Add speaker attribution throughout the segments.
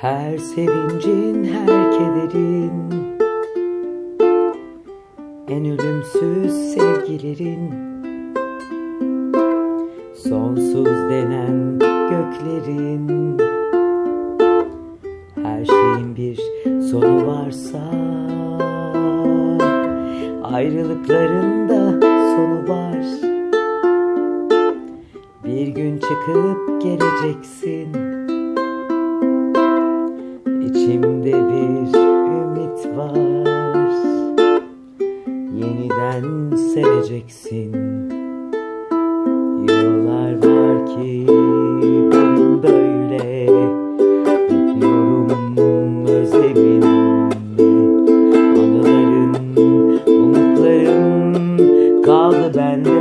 Speaker 1: Her sevincin, her kederin. En ölümsüz sevgilerin. Sonsuz denen göklerin. Her şeyin bir sonu varsa Ayrılıkların da sonu var. Bir gün çıkıp geleceksin İçimde bir ümit var. Yeniden seveceksin. Yıllar var ki ben böyle Bekliyorum özleminle Anıların, umutlarım kaldı bende.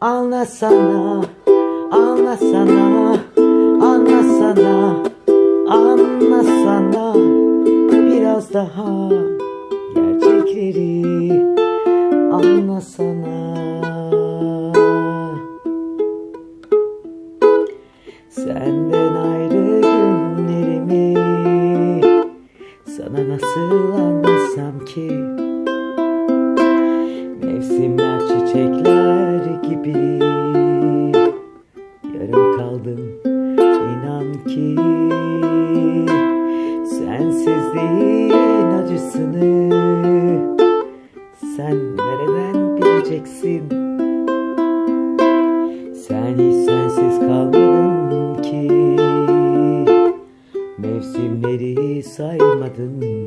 Speaker 1: Anlasana, anlasana, anlasana Biraz daha gerçekleri anlasana Senden ayrı günlerimi Sana nasıl anlatsam Sensizliğin acısını Sen nereden bileceksin? Sen hiç sensiz kalmadın ki Mevsimleri saymadın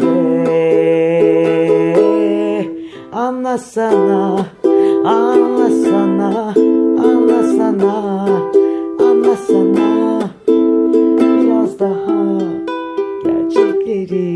Speaker 1: bende Anlasana, anlasana, anlasana, anlasana. Biraz daha gerçekleri.